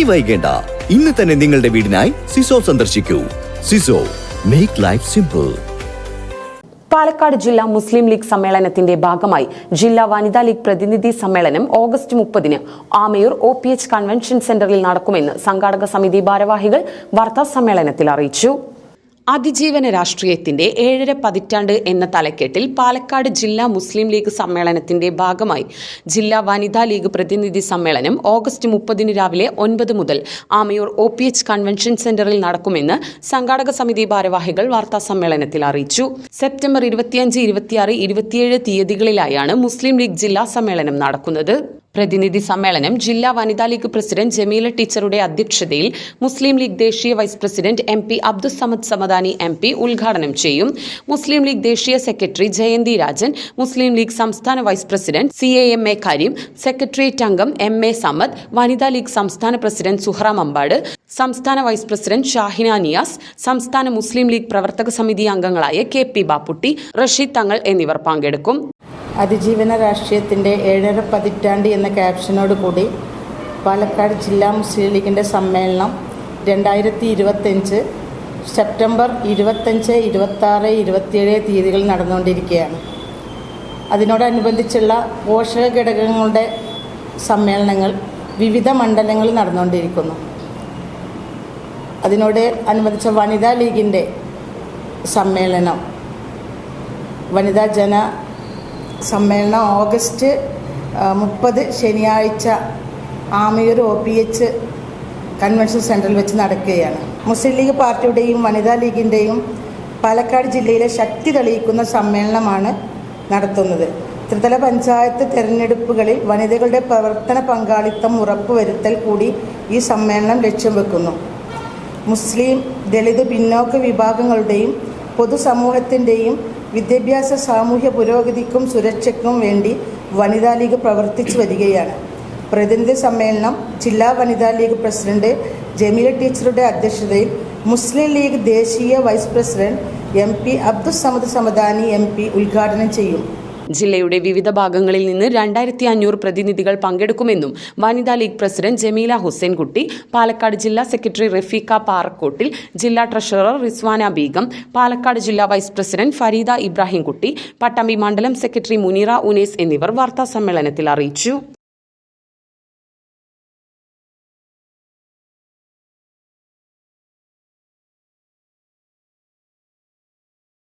ഇനി വൈകേണ്ട. ഇന്ന് തന്നെ നിങ്ങളുടെ വീടിനായി സിസോ സന്ദർശിക്കൂ. Siso make life simple Palakkad ജില്ലാ മുസ്ലിം ലീഗ് സമ്മേളനത്തിന്റെ ഭാഗമായി ജില്ലാ വനിതാ ലീഗ് പ്രതിനിധി സമ്മേളനം ഓഗസ്റ്റ് മുപ്പതിന് Amayur O P H convention സെന്ററിൽ നടക്കുമെന്ന് സംഘാടക സമിതി ഭാരവാഹികൾ വാർത്താ സമ്മേളനത്തിൽ അറിയിച്ചു. അതിജീവന രാഷ്ട്രീയത്തിന്റെ ഏഴര പതിറ്റാണ്ട് എന്ന തലക്കെട്ടിൽ പാലക്കാട് ജില്ലാ മുസ്ലിം ലീഗ് സമ്മേളനത്തിന്റെ ഭാഗമായി ജില്ലാ വനിതാ ലീഗ് പ്രതിനിധി സമ്മേളനം ഓഗസ്റ്റ് മുപ്പതിന് രാവിലെ ഒൻപത് മുതൽ Amayur O P H convention സെന്ററിൽ നടക്കുമെന്ന് സംഘാടക സമിതി ഭാരവാഹികൾ വാർത്താ സമ്മേളനത്തിൽ അറിയിച്ചു. സെപ്റ്റംബർ ഇരുപത്തിയഞ്ച് ഇരുപത്തിയാറ് ഇരുപത്തിയേഴ് തീയതികളിലായാണ് മുസ്ലിം ലീഗ് ജില്ലാ സമ്മേളനം നടക്കുന്നത്. പ്രതിനിധി സമ്മേളനം ജില്ലാ വനിതാ ലീഗ് പ്രസിഡന്റ് ജമീല ടീച്ചറുടെ അധ്യക്ഷതയിൽ മുസ്ലിം ലീഗ് ദേശീയ vice president M P Abdussamad Samadani M P ഉദ്ഘാടനം ചെയ്യും. മുസ്ലിം ലീഗ് ദേശീയ സെക്രട്ടറി ജയന്തി രാജൻ മുസ്ലിം ലീഗ് സംസ്ഥാന vice president C A M A Kareem secretariat അംഗം എം എ സമദ് വനിതാ ലീഗ് സംസ്ഥാന പ്രസിഡന്റ് സുഹറ മമ്പാട് സംസ്ഥാന വൈസ് പ്രസിഡന്റ് ഷാഹിന നിയാസ് സംസ്ഥാന മുസ്ലിം ലീഗ് പ്രവർത്തക സമിതി അംഗങ്ങളായ കെ പി ബാപ്പുട്ടി റഷീദ് തങ്ങൾ എന്നിവർ പങ്കെടുക്കും. അതിജീവന രാഷ്ട്രീയത്തിന്റെ ഏഴര പതിറ്റാണ്ട് എന്ന ക്യാപ്ഷനോട് കൂടി പാലക്കാട് ജില്ലാ മുസ്ലിം ലീഗിന്റെ സമ്മേളനം രണ്ടായിരത്തി ഇരുപത്തഞ്ച് സെപ്റ്റംബർ ഇരുപത്തഞ്ച് ഇരുപത്താറ് ഇരുപത്തിയേഴ് തീയതികളിൽ നടന്നുകൊണ്ടിരിക്കുകയാണ്. അതിനോടനുബന്ധിച്ചുള്ള പോഷക ഘടകങ്ങളുടെ സമ്മേളനങ്ങൾ വിവിധ മണ്ഡലങ്ങളിൽ നടന്നുകൊണ്ടിരിക്കുന്നു. അതിനോട് അനുബന്ധിച്ച വനിതാ ലീഗിന്റെ സമ്മേളനം വനിതാ ജന സമ്മേളനം ഓഗസ്റ്റ് മുപ്പത് ശനിയാഴ്ച Amayur O P H convention സെന്ററിൽ വെച്ച് നടക്കുകയാണ്. മുസ്ലിം ലീഗ് പാർട്ടിയുടെയും വനിതാ ലീഗിന്റെയും പാലക്കാട് ജില്ലയിലെ ശക്തി തെളിയിക്കുന്ന സമ്മേളനമാണ് നടത്തുന്നത്. ത്രിതല പഞ്ചായത്ത് തെരഞ്ഞെടുപ്പുകളിൽ വനിതകളുടെ പ്രവർത്തന പങ്കാളിത്തം ഉറപ്പുവരുത്തൽ കൂടി ഈ സമ്മേളനം ലക്ഷ്യം വെക്കുന്നു. മുസ്ലിം ദളിത് പിന്നോക്ക വിഭാഗങ്ങളുടെയും പൊതുസമൂഹത്തിന്റെയും വിദ്യാഭ്യാസ സാമൂഹ്യ പുരോഗതിക്കും സുരക്ഷയ്ക്കും വേണ്ടി വനിതാ ലീഗ് പ്രവർത്തിച്ചു വരികയാണ്. പ്രതിനിധി സമ്മേളനം ജില്ലാ വനിതാ ലീഗ് പ്രസിഡന്റ് ജമീല ടീച്ചറുടെ അധ്യക്ഷതയിൽ മുസ്ലിം ലീഗ് ദേശീയ vice president M P Abdussamad Samadani M P ഉദ്ഘാടനം ചെയ്യും. ജില്ലയുടെ വിവിധ ഭാഗങ്ങളിൽ നിന്ന് രണ്ടായിരത്തി അഞ്ഞൂറ് പ്രതിനിധികൾ പങ്കെടുക്കുമെന്നും വനിതാ ലീഗ് പ്രസിഡന്റ് ജമീല ഹുസൈൻകുട്ടി പാലക്കാട് ജില്ലാ സെക്രട്ടറി റഫീഖ പാറക്കോട്ടിൽ ജില്ലാ ട്രഷറർ റിസ്വാന ബീഗം പാലക്കാട് ജില്ലാ വൈസ് പ്രസിഡന്റ് ഫരീദ ഇബ്രാഹിംകുട്ടി പട്ടാമ്പി മണ്ഡലം സെക്രട്ടറി മുനീറ ഉനേസ് എന്നിവർ വാർത്താ സമ്മേളനത്തിൽ അറിയിച്ചു.